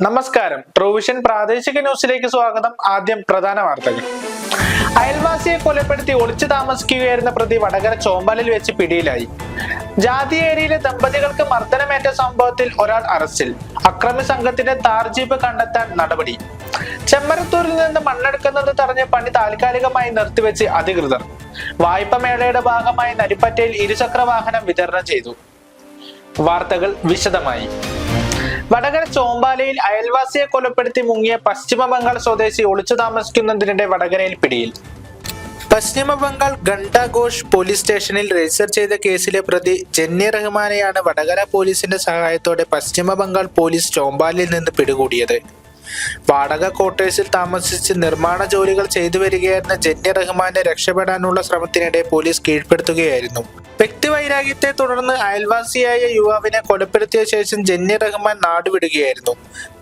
നമസ്കാരം. പ്രൊവിഷൻ പ്രാദേശിക ന്യൂസിലേക്ക് സ്വാഗതം. ആദ്യം പ്രധാന വാർത്തകൾ. അയൽവാസിയെ കൊലപ്പെടുത്തി ഒളിച്ചു താമസിക്കുകയായിരുന്ന പ്രതി വടകര ചോമ്പാലിൽ വെച്ച് പിടിയിലായി. ജാതി ഏരിയയിലെ ദമ്പതികൾക്ക് മർദ്ദനമേറ്റ സംഭവത്തിൽ ഒരാൾ അറസ്റ്റിൽ. അക്രമി സംഘത്തിന്റെ താർജീപ്പ് കണ്ടെത്താൻ നടപടി. ചെമ്മരത്തൂരിൽ നിന്ന് മണ്ണെടുക്കുന്നത് തടഞ്ഞ പണി താൽക്കാലികമായി നിർത്തിവെച്ച് അധികൃതർ. വായ്പ മേളയുടെ ഭാഗമായി നരിപ്പറ്റയിൽ ഇരുചക്ര വാഹനം വിതരണം ചെയ്തു. വാർത്തകൾ വിശദമായി. വടകര ചോമ്പാലയിൽ അയൽവാസിയെ കൊലപ്പെടുത്തി മുങ്ങിയ പശ്ചിമ ബംഗാൾ സ്വദേശി ഒളിച്ചു താമസിക്കുന്നതിനിടെ വടകരയിൽ പിടിയിൽ. പശ്ചിമ ബംഗാൾ ഗണ്ടാഘോഷ് പോലീസ് സ്റ്റേഷനിൽ രജിസ്റ്റർ ചെയ്ത കേസിലെ പ്രതി ജന്നി റഹ്മാനെയാണ് വടകര പോലീസിന്റെ സഹായത്തോടെ പശ്ചിമ ബംഗാൾ പോലീസ് ചോമ്പാലിൽ നിന്ന് പിടികൂടിയത്. വാടക ക്വാർട്ടേഴ്സിൽ താമസിച്ച് നിർമ്മാണ ജോലികൾ ചെയ്തു വരികയായിരുന്ന ജന്യ റഹ്മാനെ രക്ഷപ്പെടാനുള്ള ശ്രമത്തിനിടെ പോലീസ് കീഴ്പ്പെടുത്തുകയായിരുന്നു. വ്യക്തിവൈരാഗ്യത്തെ തുടർന്ന് അയൽവാസിയായ യുവാവിനെ കൊലപ്പെടുത്തിയ ശേഷം ജന്യ റഹ്മാൻ നാടുവിടുകയായിരുന്നു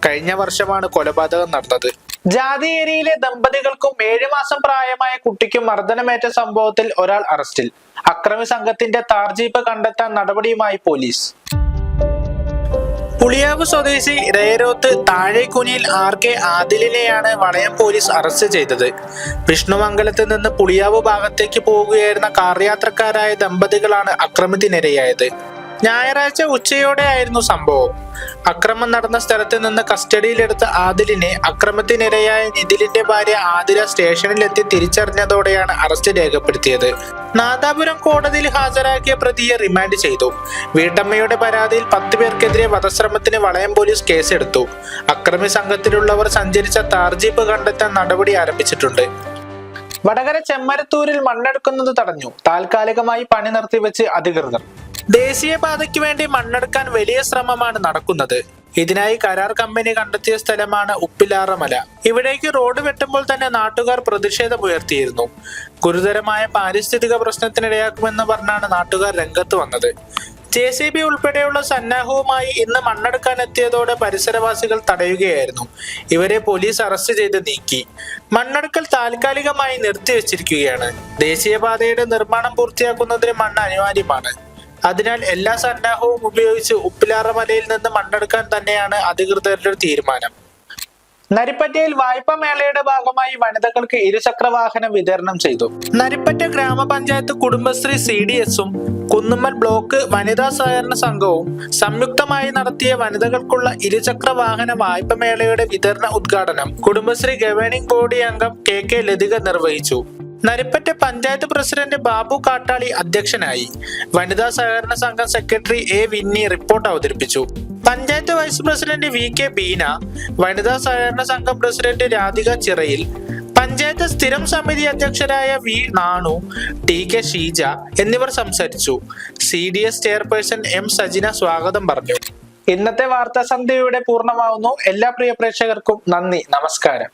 കഴിഞ്ഞ വർഷമാണ് കൊലപാതകം നടന്നത്. ജാതിയേരിയിലെ ദമ്പതികൾക്കും ഏഴു മാസം പ്രായമായ കുട്ടിക്കും മർദ്ദനമേറ്റ സംഭവത്തിൽ ഒരാൾ അറസ്റ്റിൽ. അക്രമി സംഘത്തിന്റെ താർജീപ്പ് കണ്ടെത്താൻ നടപടിയുമായി പോലീസ്. പുളിയാവ് സ്വദേശി രേരോത്ത് താഴേക്കുനിയിൽ ആർ കെ ആദിലിനെയാണ് വളയം പോലീസ് അറസ്റ്റ് ചെയ്തത്. വിഷ്ണുമംഗലത്ത് നിന്ന് പുളിയാവ് ഭാഗത്തേക്ക് പോവുകയായിരുന്ന കാർ യാത്രക്കാരായ ദമ്പതികളാണ് അക്രമത്തിനിരയായത്. ഞായറാഴ്ച ഉച്ചയോടെയായിരുന്നു സംഭവം. അക്രമം നടന്ന സ്ഥലത്ത് നിന്ന് കസ്റ്റഡിയിലെടുത്ത ആദിലിനെ അക്രമത്തിനിരയായ നിതിലിന്റെ ഭാര്യ ആതിര സ്റ്റേഷനിലെത്തി തിരിച്ചറിഞ്ഞതോടെയാണ് അറസ്റ്റ് രേഖപ്പെടുത്തിയത്. നാദാപുരം കോടതിയിൽ ഹാജരാക്കിയ പ്രതിയെ റിമാൻഡ് ചെയ്തു. വീട്ടമ്മയുടെ പരാതിയിൽ പത്ത് പേർക്കെതിരെ വധശ്രമത്തിന് വളയം പോലീസ് കേസെടുത്തു. അക്രമി സംഘത്തിലുള്ളവർ സഞ്ചരിച്ച താർജീപ്പ് കണ്ടെത്താൻ നടപടി ആരംഭിച്ചിട്ടുണ്ട്. വടകര ചെമ്മരത്തൂരിൽ മണ്ണെടുക്കുന്നത് തടഞ്ഞു. താൽക്കാലികമായി പണി നിർത്തിവെച്ച് അധികൃതർ. ദേശീയപാതയ്ക്ക് വേണ്ടി മണ്ണെടുക്കാൻ വലിയ ശ്രമമാണ് നടക്കുന്നത്. ഇതിനായി കരാർ കമ്പനി കണ്ടെത്തിയ സ്ഥലമാണ് ഉപ്പിലാറമല. ഇവിടേക്ക് റോഡ് വെട്ടുമ്പോൾ തന്നെ നാട്ടുകാർ പ്രതിഷേധമുയർത്തിയിരുന്നു ഗുരുതരമായ പാരിസ്ഥിതിക പ്രശ്നത്തിനിടയാക്കുമെന്ന് പറഞ്ഞാണ് നാട്ടുകാർ രംഗത്ത് വന്നത്. ജെ സി ബി ഉൾപ്പെടെയുള്ള സന്നാഹവുമായി ഇന്ന് മണ്ണെടുക്കാൻ എത്തിയതോടെ പരിസരവാസികൾ തടയുകയായിരുന്നു. ഇവരെ പോലീസ് അറസ്റ്റ് ചെയ്ത് നീക്കി. മണ്ണെടുക്കൽ താൽക്കാലികമായി നിർത്തിവെച്ചിരിക്കുകയാണ്. ദേശീയപാതയുടെ നിർമ്മാണം പൂർത്തിയാക്കുന്നതിന് മണ്ണ് അനിവാര്യമാണ്. അതിനാൽ എല്ലാ സന്നാഹവും ഉപയോഗിച്ച് ഉപ്പിലാറ മലയിൽ നിന്ന് മണ്ണെടുക്കാൻ തന്നെയാണ് അധികൃതരുടെ തീരുമാനം. നരിപ്പറ്റയിൽ വായ്പ മേളയുടെ ഭാഗമായി വനിതകൾക്ക് ഇരുചക്ര വാഹനം വിതരണം ചെയ്തു. നരിപ്പറ്റ ഗ്രാമപഞ്ചായത്ത് കുടുംബശ്രീ സി ഡി എസും കുന്നുമ്മൽ ബ്ലോക്ക് വനിതാ സഹകരണ സംഘവും സംയുക്തമായി നടത്തിയ വനിതകൾക്കുള്ള ഇരുചക്ര വാഹന വായ്പ മേളയുടെ വിതരണ ഉദ്ഘാടനം കുടുംബശ്രീ ഗവേണിംഗ് ബോഡി അംഗം കെ കെ ലതിക നിർവഹിച്ചു. നരിപ്പറ്റ പഞ്ചായത്ത് പ്രസിഡന്റ് ബാബു കാട്ടാളി അധ്യക്ഷനായി. വനിതാ സഹകരണ സംഘം സെക്രട്ടറി എ വിന്നി റിപ്പോർട്ട് അവതരിപ്പിച്ചു. Panchayat vice president V K Beena വനിതാ സഹകരണ സംഘം പ്രസിഡന്റ് രാധിക ചിറയിൽ പഞ്ചായത്ത് സ്ഥിരം സമിതി അധ്യക്ഷരായ V Nanu T K Sheeja എന്നിവർ സംസാരിച്ചു. C D S chairperson M Sajina സ്വാഗതം പറഞ്ഞു. ഇന്നത്തെ വാർത്താ സന്ധ്യയുടെ പൂർണമാവുന്നു. എല്ലാ പ്രിയ പ്രേക്ഷകർക്കും നന്ദി. നമസ്കാരം.